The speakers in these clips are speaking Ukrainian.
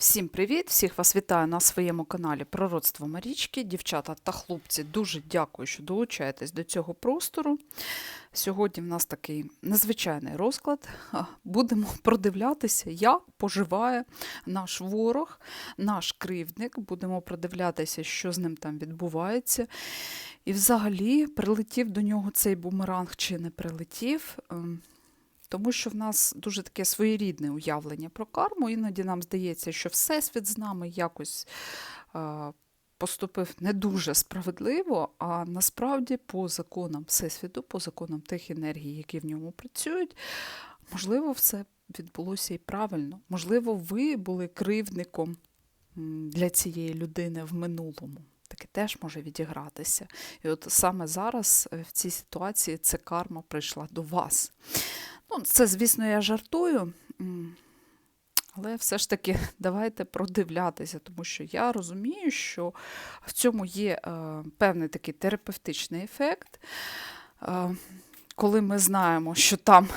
Всім привіт! Всіх вас вітаю на своєму каналі Пророцтво Марічки. Дівчата та хлопці, дуже дякую, що долучаєтесь до цього простору. Сьогодні в нас такий незвичайний розклад. Будемо продивлятися, як поживає наш ворог, наш кривдник. Будемо продивлятися, що з ним там відбувається. І взагалі прилетів до нього цей бумеранг чи не прилетів. Тому що в нас дуже таке своєрідне уявлення про карму. Іноді нам здається, що Всесвіт з нами якось е, поступив не дуже справедливо, а насправді по законам Всесвіту, по законам тих енергій, які в ньому працюють, можливо, все відбулося і правильно. Можливо, ви були кривдником для цієї людини в минулому. Таке теж може відігратися. І от саме зараз е, в цій ситуації ця карма прийшла до вас. Ну, це, звісно, я жартую, але все ж таки давайте продивлятися, тому що я розумію, що в цьому є е, певний такий терапевтичний ефект, е, коли ми знаємо, що там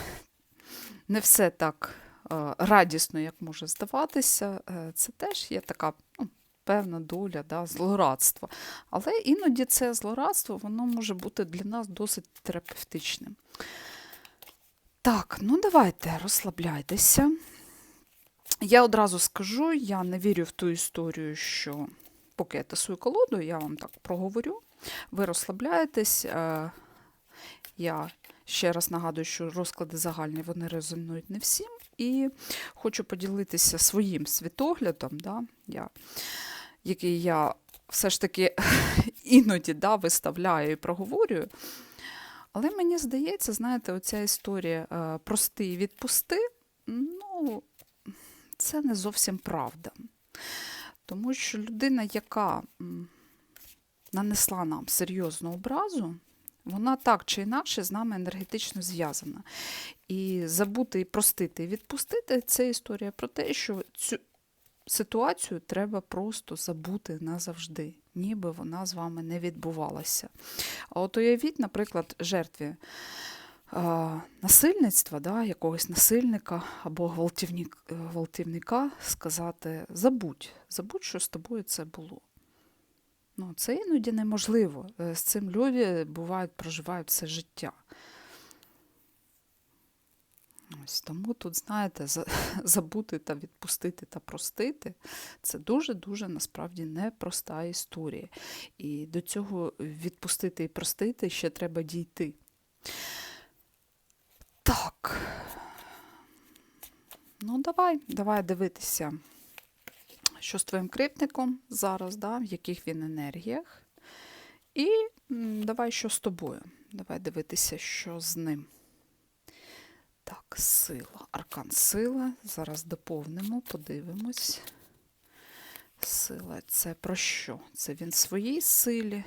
не все так е, радісно, як може здаватися, це теж є така. Ну, Певна доля да, злорадства. Але іноді це злорадство воно може бути для нас досить терапевтичним. Так, ну давайте розслабляйтеся. Я одразу скажу, я не вірю в ту історію, що поки я тасую колоду, я вам так проговорю. Ви розслабляєтесь. е, Я ще раз нагадую, що розклади загальні вони резонують не всім. І хочу поділитися своїм світоглядом, да, я, який я все ж таки іноді да, виставляю і проговорюю. Але мені здається, знаєте, оця історія е, прости і відпусти, ну, це не зовсім правда. Тому що людина, яка нанесла нам серйозну образу, вона так чи інакше з нами енергетично зв'язана. І забути, і простити, і відпустити це історія про те, що цю ситуацію треба просто забути назавжди, ніби вона з вами не відбувалася. А от уявіть, наприклад, жертві насильництва, да, якогось насильника або гвалтівника сказати: забудь, забудь, що з тобою це було. Ну, це іноді неможливо. Е, З цим люди бувають, проживають все життя. Ось тому тут, знаєте, забути та відпустити та простити це дуже-дуже насправді непроста історія. І до цього відпустити і простити ще треба дійти. Так. Ну, давай, давай дивитися, що з твоїм кривдником зараз, да, в яких він енергіях. І давай, що з тобою. Давай дивитися, що з ним. Так, сила. Аркан сила. Зараз доповнимо, подивимось. Сила це про що? Це він в своїй силі?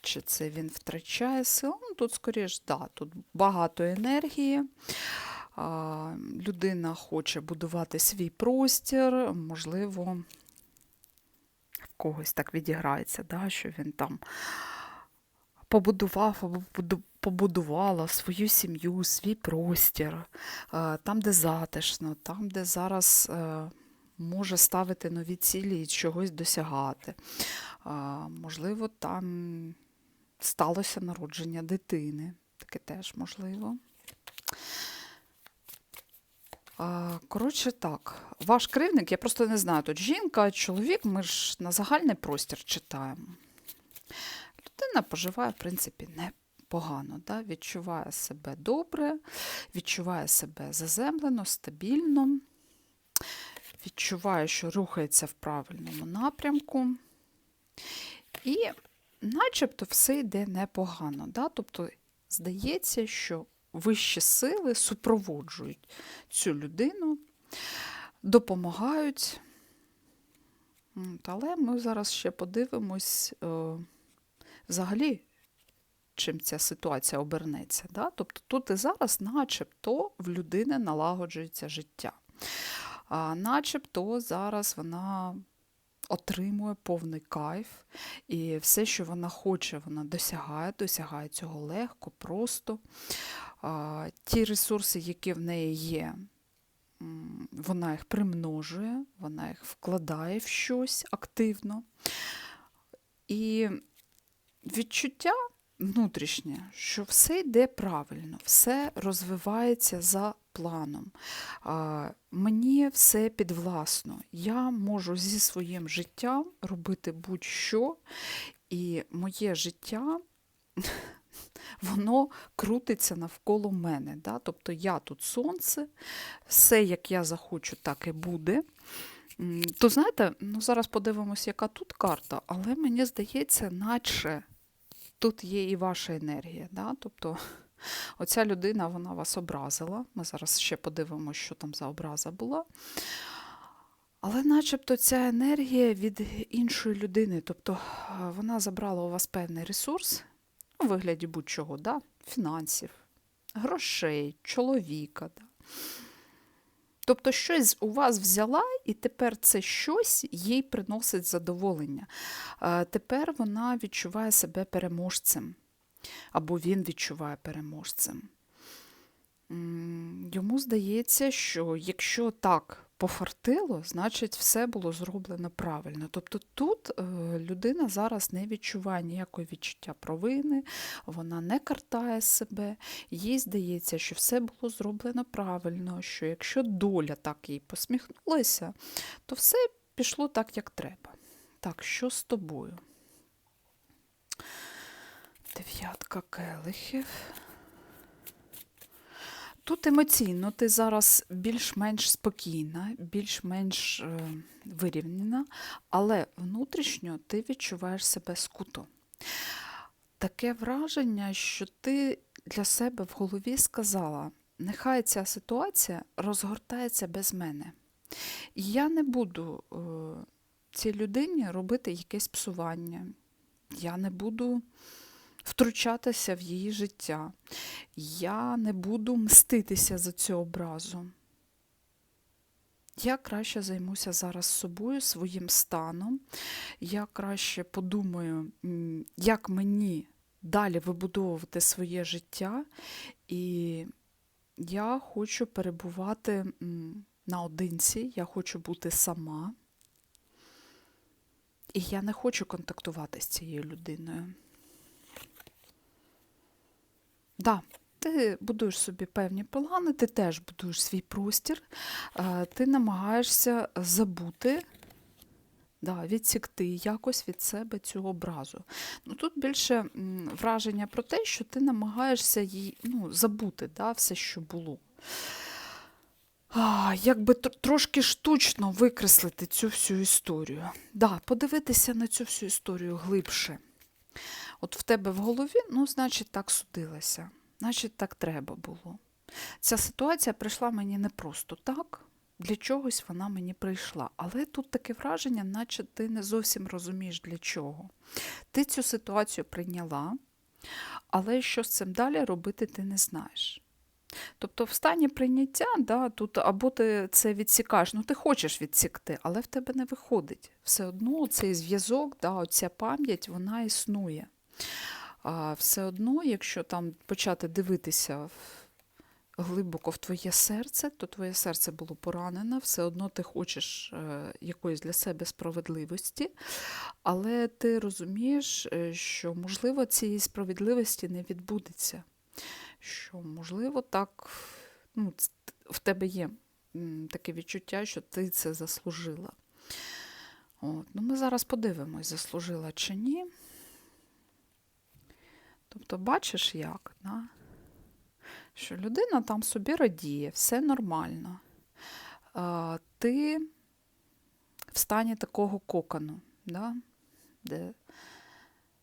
Чи це він втрачає силу? Ну, тут, скоріш, да, тут багато енергії. А, людина хоче будувати свій простір, можливо, в когось так відіграється, да, що він там побудував або буду- побудувала свою сім'ю, свій простір, е, там, де затишно, там, де зараз е, може ставити нові цілі і чогось досягати. Е, Можливо, там сталося народження дитини. Таке теж можливо. Коротше, так, ваш кривник, я просто не знаю, тут жінка, чоловік, ми ж на загальний простір читаємо. Людина поживає, в принципі, непогано, да? відчуває себе добре, відчуває себе заземлено, стабільно, відчуває, що рухається в правильному напрямку. І начебто все йде непогано. Да? Тобто, здається, що вищі сили супроводжують цю людину, допомагають. Але ми зараз ще подивимось е, взагалі, чим ця ситуація обернеться. Да? Тобто тут і зараз, начебто, в людини налагоджується життя. А начебто зараз вона отримує повний кайф, і все, що вона хоче, вона досягає, досягає цього легко, просто. Ті ресурси, які в неї є, вона їх примножує, вона їх вкладає в щось активно. І відчуття внутрішнє, що все йде правильно, все розвивається за планом. Мені все підвласно. Я можу зі своїм життям робити будь-що, і моє життя. Воно крутиться навколо мене. Да? Тобто я тут сонце, все, як я захочу, так і буде. То знаєте, ну зараз подивимося, яка тут карта, але мені здається, наче тут є і ваша енергія. Да? Тобто оця людина вона вас образила. Ми зараз ще подивимося, що там за образа була. Але начебто ця енергія від іншої людини. Тобто е, вона забрала у вас певний ресурс у вигляді будь-чого, да? фінансів, грошей, чоловіка. Да? Тобто щось у вас взяла, і тепер це щось їй приносить задоволення. Тепер вона відчуває себе переможцем, або він відчуває переможцем. Йому здається, що якщо так пофартило, значить все було зроблено правильно. Тобто тут е, людина зараз не відчуває ніякої відчуття провини, вона не картає себе, їй здається, що все було зроблено правильно, що якщо доля так їй посміхнулася, то все пішло так, як треба. Так, що з тобою? Дев'ятка келихів. Тут емоційно ти зараз більш-менш спокійна, більш-менш е, вирівняна, але внутрішньо ти відчуваєш себе скуто. Таке враження, що ти для себе в голові сказала, нехай ця ситуація розгортається без мене. І я не буду е, цій людині робити якесь псування. Я не буду втручатися в її життя. Я не буду мститися за цю образу. Я краще займуся зараз собою, своїм станом. Я краще подумаю, як мені далі вибудовувати своє життя. І я хочу перебувати наодинці, я хочу бути сама. І я не хочу контактувати з цією людиною. Да, ти будуєш собі певні плани, ти теж будуєш свій простір, е, ти намагаєшся забути, да, відсікти якось від себе цю образу. Ну, тут більше враження про те, що ти намагаєшся їй ну, забути да, все, що було. А, якби тр- трошки штучно викреслити цю всю історію. Да, подивитися на цю всю історію глибше. От в тебе в голові, ну, значить, так судилося, значить, так треба було. Ця ситуація прийшла мені не просто так, для чогось вона мені прийшла. Але тут таке враження, наче ти не зовсім розумієш для чого. Ти цю ситуацію прийняла, але що з цим далі робити, ти не знаєш. Тобто в стані прийняття, да, тут або ти це відсікаєш, ну ти хочеш відсікти, але в тебе не виходить. Все одно цей зв'язок, да, оця пам'ять, вона існує. А все одно, якщо там почати дивитися глибоко в твоє серце, то твоє серце було поранено, все одно ти хочеш е, якоїсь для себе справедливості, але ти розумієш, е, що можливо цієї справедливості не відбудеться. Що, можливо, так ну, в тебе є таке відчуття, що ти це заслужила. От. Ну, ми зараз подивимось, заслужила чи ні. Тобто, бачиш, як, да? що людина там собі радіє, все нормально. А, ти в стані такого кокону, да? де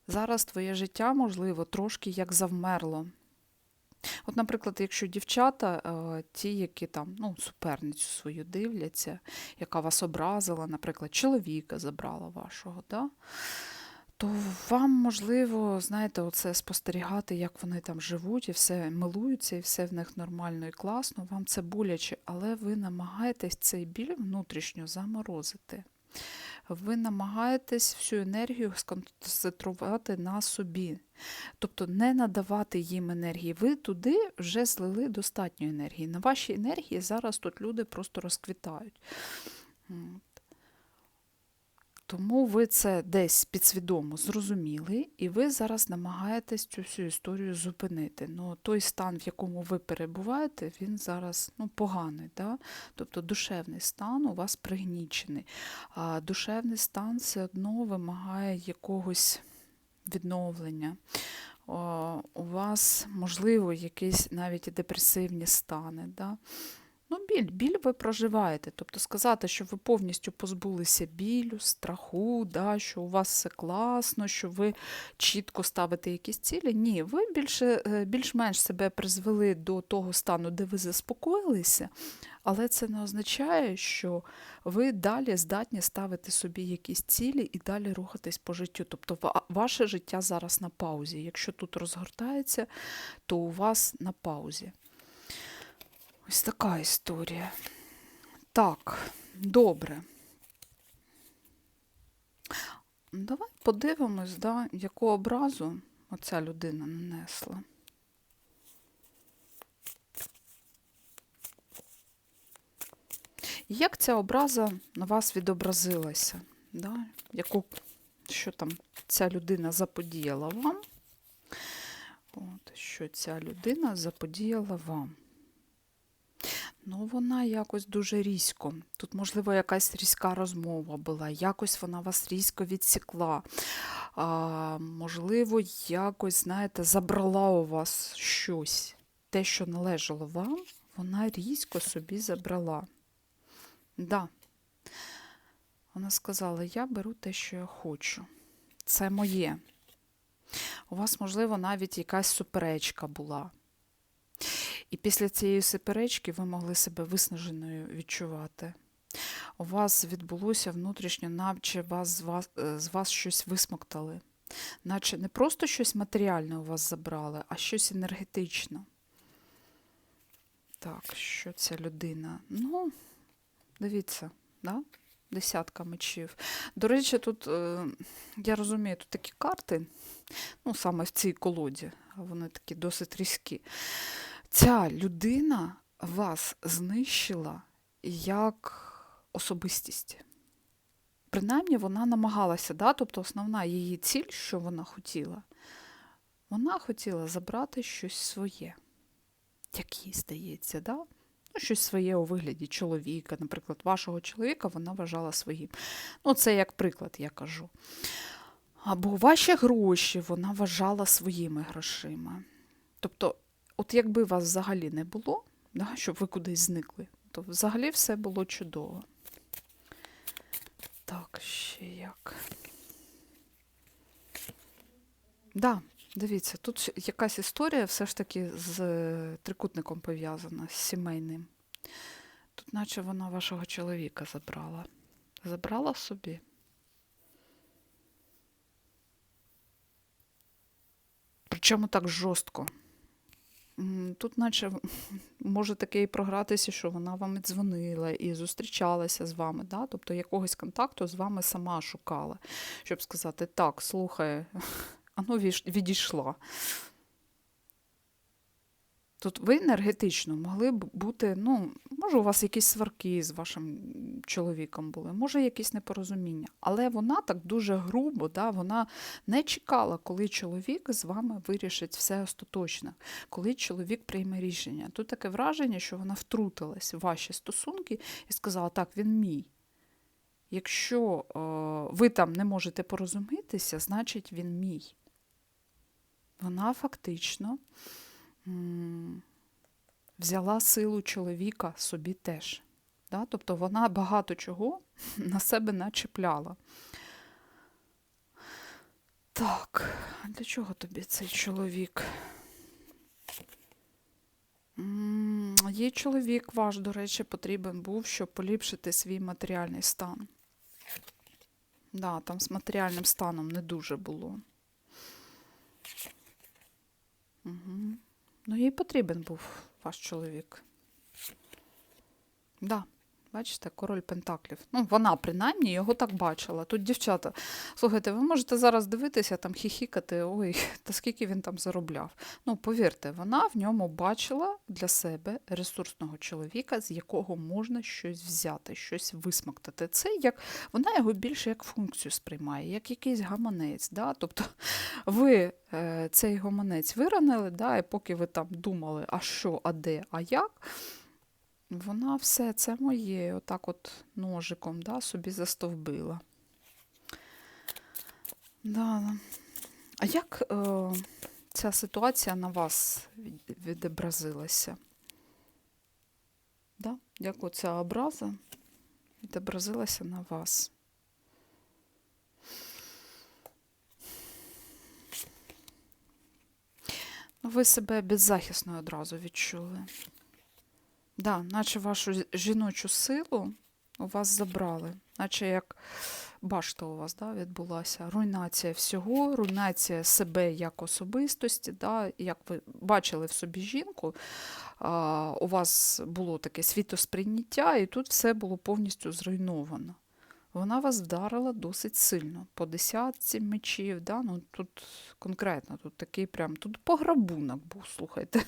зараз твоє життя, можливо, трошки як завмерло. От, наприклад, якщо дівчата, е, ті, які там ну, суперницю свою дивляться, яка вас образила, наприклад, чоловіка забрала вашого, да? То вам можливо, знаєте, оце спостерігати, як вони там живуть, і все милуються, і все в них нормально і класно, вам це боляче, але ви намагаєтесь цей біль внутрішньо заморозити. ви намагаєтесь всю енергію сконцентрувати на собі. Тобто не надавати їм енергії. Ви туди вже злили достатньо енергії. На вашій енергії зараз тут люди просто розквітають. Тому ви це десь підсвідомо зрозуміли, і ви зараз намагаєтесь цю всю історію зупинити. Ну, той стан, в якому ви перебуваєте, він зараз ну, поганий. Да? Тобто душевний стан у вас пригнічений. А душевний стан все одно вимагає якогось відновлення. У вас, можливо, якісь навіть депресивні стани. Да? Ну, біль, біль ви проживаєте. Тобто сказати, що ви повністю позбулися білю, страху, да, що у вас все класно, що ви чітко ставите якісь цілі. Ні, ви більше, е, більш-менш себе призвели до того стану, де ви заспокоїлися, але це не означає, що ви далі здатні ставити собі якісь цілі і далі рухатись по життю. Тобто ваше життя зараз на паузі. Якщо тут розгортається, то у вас на паузі. Ось така історія. Так, добре. Давай подивимось, да, яку образу оця людина нанесла. Як ця образа на вас відобразилася? Да? Яку, що там ця людина заподіяла вам? От, що ця людина заподіяла вам? Ну, вона якось дуже різко. Тут, можливо, якась різка розмова була, якось вона вас різко відсікла. А, можливо, якось, знаєте, забрала у вас щось. Те, що належало вам, вона різко собі забрала. Да. Вона сказала: я беру те, що я хочу. Це моє. У вас, можливо, навіть якась суперечка була. І після цієї суперечки ви могли себе виснаженою відчувати. У вас відбулося внутрішньо, наче вас, з, вас, е, з вас щось висмоктали. Наче не просто щось матеріальне у вас забрали, а щось енергетичне. Так, що ця людина? Ну, дивіться, да? десятка мечів. До речі, тут, е, я розумію, тут такі карти, ну, саме в цій колоді, вони такі досить різкі. Ця людина вас знищила як особистість. Принаймні, вона намагалася, да? тобто основна її ціль, що вона хотіла, вона хотіла забрати щось своє, як їй здається, да? ну, щось своє у вигляді чоловіка, наприклад, вашого чоловіка вона вважала своїм. Ну, це як приклад, я кажу. Або ваші гроші вона вважала своїми грошима. Тобто, от якби вас взагалі не було, да, щоб ви кудись зникли, то взагалі все було чудово. Так, ще як. Да, дивіться, тут якась історія все ж таки з е, трикутником пов'язана, з сімейним. Тут, наче вона вашого чоловіка забрала. Забрала собі. Причому так жорстко. Тут, наче, може таке і програтися, що вона вам і дзвонила і зустрічалася з вами, да? тобто якогось контакту з вами сама шукала, щоб сказати, так, слухай, ану віш- відійшла. Тут ви енергетично могли б бути, ну, може, у вас якісь сварки з вашим чоловіком були, може, якісь непорозуміння. Але вона так дуже грубо, да, вона не чекала, коли чоловік з вами вирішить все остаточно, коли чоловік прийме рішення. Тут таке враження, що вона втрутилась в ваші стосунки і сказала, так, він мій. Якщо е, ви там не можете порозумітися, значить він мій. Вона фактично взяла силу чоловіка собі теж. Да? Тобто вона багато чого на себе начепляла. Так, для чого тобі цей чоловік? Їй чоловік ваш, до речі, потрібен був, щоб поліпшити свій матеріальний стан. Да, там з матеріальним станом не дуже було. Угу. Ну, їй потрібен був ваш чоловік. Да, Бачите, король Пентаклів. Ну, вона принаймні його так бачила. Тут дівчата, слухайте, ви можете зараз дивитися, там хіхікати, ой, та скільки він там заробляв. Ну, повірте, вона в ньому бачила для себе ресурсного чоловіка, з якого можна щось взяти, щось висмоктати. Це як вона його більше як функцію сприймає, як якийсь гаманець. Да? Тобто ви е, цей гаманець виранили, да, і поки ви там думали, а що, а де, а як. Вона все це моє, отак от ножиком да, собі застовбила. Да. А як е, ця ситуація на вас відобразилася? Да? Як оця образа відобразилася на вас? Ну, ви себе беззахисною одразу відчули. Да, наче вашу жіночу силу у вас забрали, наче як башта у вас да, відбулася. Руйнація всього, руйнація себе як особистості. Да, як ви бачили в собі жінку, а, у вас було таке світосприйняття, і тут все було повністю зруйновано. Вона вас вдарила досить сильно, по десятці мечів. Да? Ну, тут конкретно, тут такий прям, тут пограбунок був, слухайте.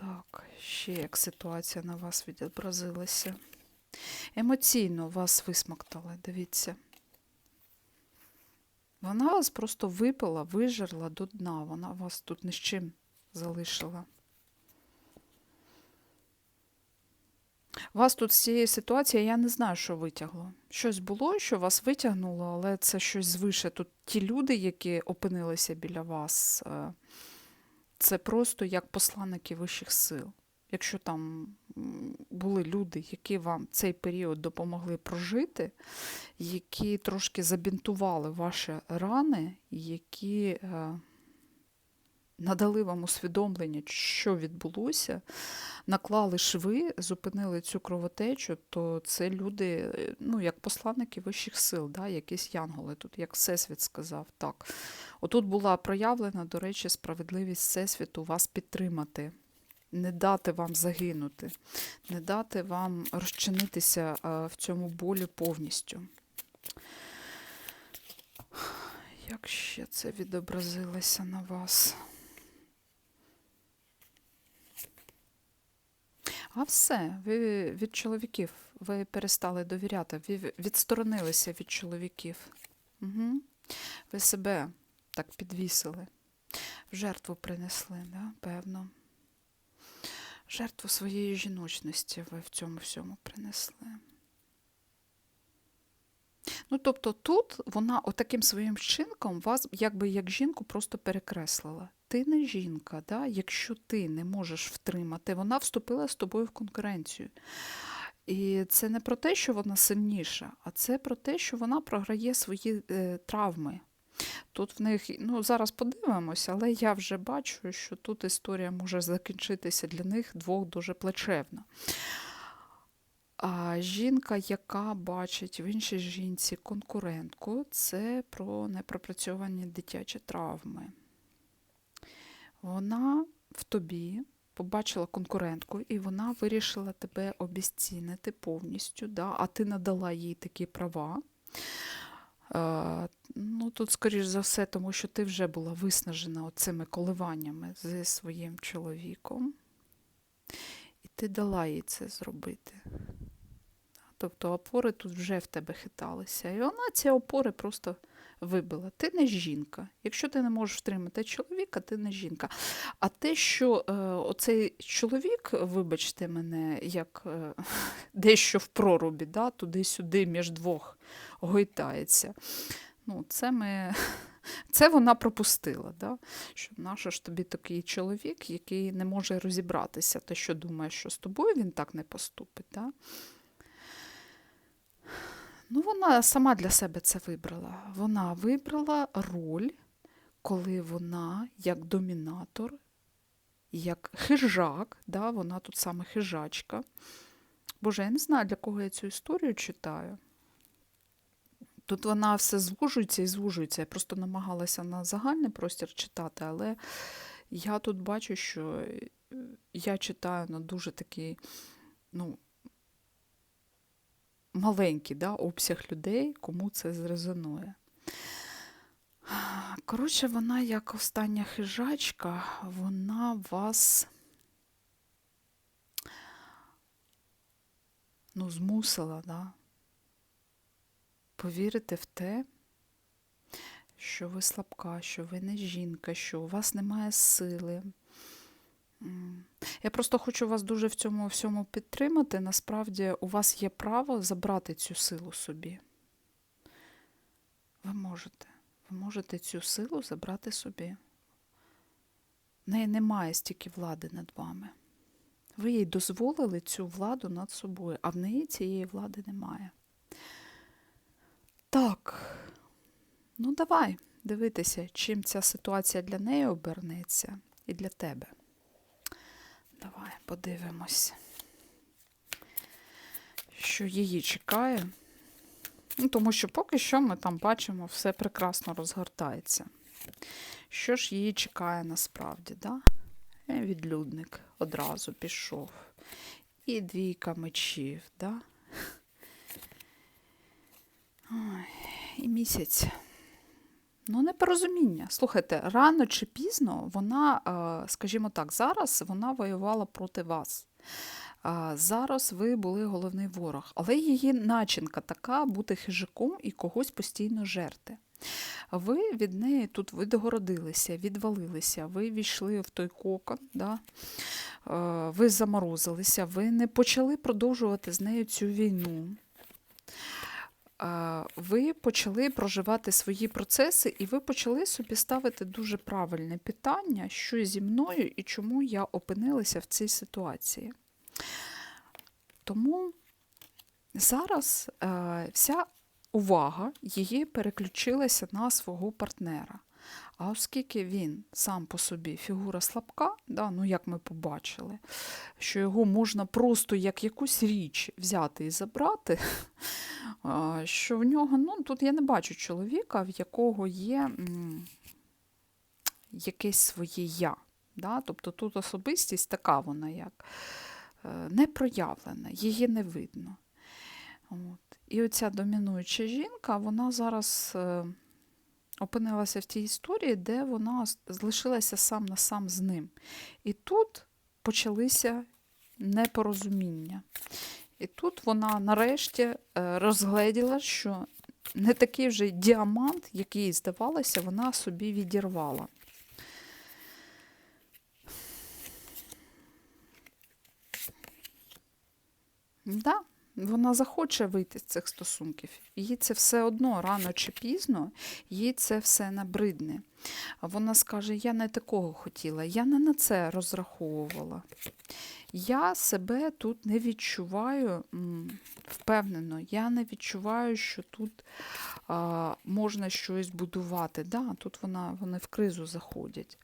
Так, ще як ситуація на вас відобразилася. Емоційно вас висмоктали, дивіться. Вона вас просто випила, вижерла до дна. Вона вас тут ні з чим залишила. Вас тут з цієї ситуації я не знаю, що витягло. Щось було, що вас витягнуло, але це щось звише. Тут ті люди, які опинилися біля вас, е, це просто як посланники вищих сил. Якщо там були люди, які вам цей період допомогли прожити, які трошки забінтували ваші рани, які е, надали вам усвідомлення, що відбулося, наклали шви, зупинили цю кровотечу, то це люди, ну, як посланники вищих сил, да, якісь янголи, тут як Всесвіт сказав. Так. Отут була проявлена, до речі, справедливість Всесвіту вас підтримати, не дати вам загинути, не дати вам розчинитися в цьому болі повністю. Як ще це відобразилося на вас? А все, ви від чоловіків, ви перестали довіряти, ви відсторонилися від чоловіків. Угу. Ви себе так підвісили, в жертву принесли, да? певно. Жертву своєї жіночності ви в цьому всьому принесли. Ну, тобто тут вона отаким своїм вчинком вас, якби як жінку, просто перекреслила. Ти не жінка, да? якщо ти не можеш втримати, вона вступила з тобою в конкуренцію. І це не про те, що вона сильніша, а це про те, що вона програє свої е, травми. Тут в них, ну зараз подивимося, але я вже бачу, що тут історія може закінчитися для них двох дуже плачевно. А жінка, яка бачить в іншій жінці конкурентку, це про непропрацьовані дитячі травми. Вона в тобі побачила конкурентку, і вона вирішила тебе обіцінити повністю, да? а ти надала їй такі права. Е, ну, тут, скоріш за все, тому що ти вже була виснажена цими коливаннями зі своїм чоловіком, і ти дала їй це зробити. Тобто опори тут вже в тебе хиталися. І вона ці опори просто вибила. Ти не жінка. Якщо ти не можеш втримати чоловіка, ти не жінка. А те, що е, оцей чоловік, вибачте мене, як е, дещо в прорубі, да, туди-сюди між двох гойтається. Ну, це ми. Це вона пропустила, да? що нащо ж тобі такий чоловік, який не може розібратися, ти що думаєш, що з тобою він так не поступить. Да? Ну, вона сама для себе це вибрала. Вона вибрала роль, коли вона як домінатор, як хижак, да, вона тут саме хижачка. Боже, я не знаю, для кого я цю історію читаю. Тут вона все звужується і звужується. Я просто намагалася на загальний простір читати, але я тут бачу, що я читаю на дуже такий, ну, маленький да, обсяг людей, кому це зрезонує. Коротше, вона як остання хижачка, вона вас ну, змусила, да, повірити в те, що ви слабка, що ви не жінка, що у вас немає сили. Я просто хочу вас дуже в цьому всьому підтримати. Насправді, у вас є право забрати цю силу собі. Ви можете. Ви можете цю силу забрати собі. В неї немає стільки влади над вами. Ви їй дозволили цю владу над собою, а в неї цієї влади немає. Так, ну давай дивитися, чим ця ситуація для неї обернеться і для тебе. Давай подивимось, що її чекає. Ну, тому що поки що ми там бачимо, все прекрасно розгортається. Що ж її чекає насправді, да? Е, Відлюдник одразу пішов. І двійка мечів, да? Ой, і місяць. Ну, непорозуміння. Слухайте, рано чи пізно вона, е, скажімо так, зараз вона воювала проти вас. Зараз ви були головний ворог, але її начинка така бути хижаком і когось постійно жерти. Ви від неї тут відгородилися, відвалилися, ви війшли в той кокон, да? е, ви заморозилися, ви не почали продовжувати з нею цю війну. Ви почали проживати свої процеси, і ви почали собі ставити дуже правильне питання, що зі мною і чому я опинилася в цій ситуації. Тому зараз е, вся увага її переключилася на свого партнера. А оскільки він сам по собі фігура слабка, да, ну як ми побачили, що його можна просто як якусь річ взяти і забрати, що в нього, ну тут я не бачу чоловіка, в якого є якесь своє я. Да? Тобто тут особистість така вона як е, не проявлена, її не видно. От. І оця домінуюча жінка, вона зараз е, опинилася в тій історії, де вона залишилася сам на сам з ним. І тут почалися непорозуміння. І тут вона нарешті е, розгледіла, що не такий вже діамант, який здавалося, вона собі відірвала. Да, вона захоче вийти з цих стосунків. Їй це все одно, рано чи пізно, їй це все набридне. Вона скаже: я не такого хотіла, я не на це розраховувала. Я себе тут не відчуваю впевнено, я не відчуваю, що тут а, можна щось будувати. Да, тут вона, вони в кризу заходять.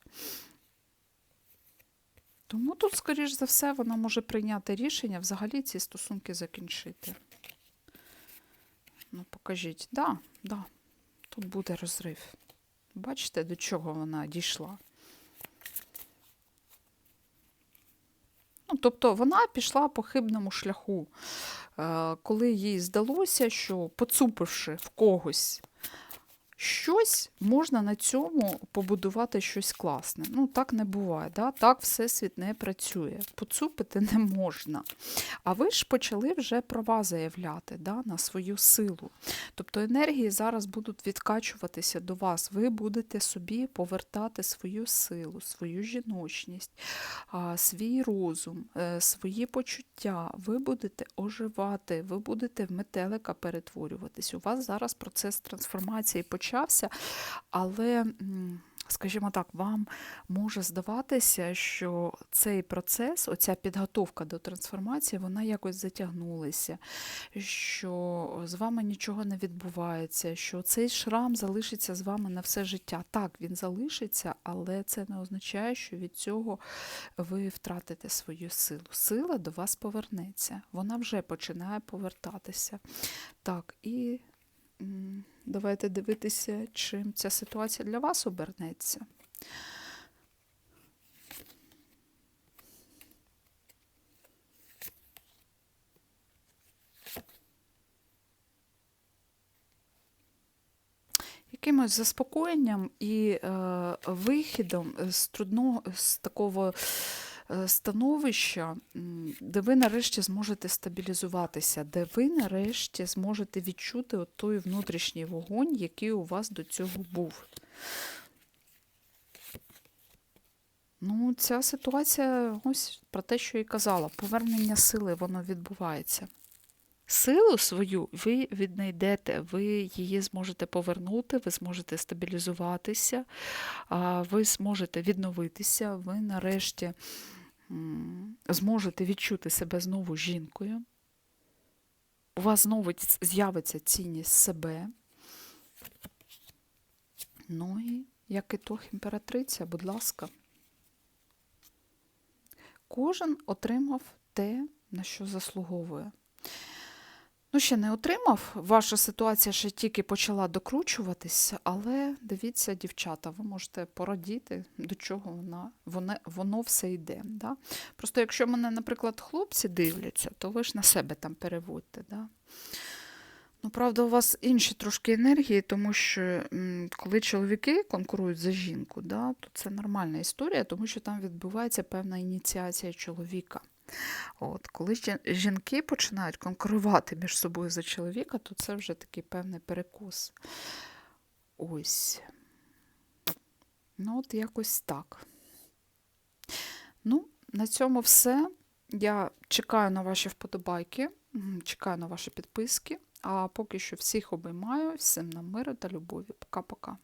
Тому тут, скоріш за все, вона може прийняти рішення взагалі ці стосунки закінчити. Ну, покажіть, да, да, тут буде розрив. Бачите, до чого вона дійшла? Ну, тобто вона пішла по хибному шляху, Е, коли їй здалося, що поцупивши в когось щось, можна на цьому побудувати щось класне. Ну, так не буває, да? так всесвіт не працює. Поцупити не можна. А ви ж почали вже права заявляти да, на свою силу. Тобто енергії зараз будуть відкачуватися до вас. Ви будете собі повертати свою силу, свою жіночність, свій розум, е, свої почуття. Ви будете оживати, ви будете в метелика перетворюватись. У вас зараз процес трансформації почався, але. Скажімо так, вам може здаватися, що цей процес, оця підготовка до трансформації, вона якось затягнулася, що з вами нічого не відбувається, що цей шрам залишиться з вами на все життя. Так, він залишиться, але це не означає, що від цього ви втратите свою силу. Сила до вас повернеться, вона вже починає повертатися. Так, і Давайте дивитися, чим ця ситуація для вас обернеться. Якимось заспокоєнням і е, вихідом з трудного з такого е, становища, де ви нарешті зможете стабілізуватися, де ви нарешті зможете відчути от той внутрішній вогонь, який у вас до цього був. Ну, ця ситуація ось про те, що і казала. Повернення сили, воно відбувається. Силу свою ви віднайдете, ви її зможете повернути, ви зможете стабілізуватися, ви зможете відновитися, ви нарешті зможете відчути себе знову жінкою. У вас знову з'явиться цінність себе. Ну і як ітог імператриця, будь ласка. Кожен отримав те, на що заслуговує. Ну, ще не отримав. Ваша ситуація ще тільки почала докручуватись, але дивіться, дівчата, ви можете порадіти, до чого вона, воно, воно все йде. Да? Просто якщо мене, наприклад, хлопці дивляться, то ви ж на себе там переводьте. Да? Ну, правда, у вас інші трошки енергії, тому що коли чоловіки конкурують за жінку, да, то це нормальна історія, тому що там відбувається певна ініціація чоловіка. От, коли жінки починають конкурувати між собою за чоловіка, то це вже такий певний перекос. Ось. Ну, от якось так. Ну, на цьому все. Я чекаю на ваші вподобайки, чекаю на ваші підписки. А поки що всіх обіймаю, всім нам миру та любові. Пока-пока.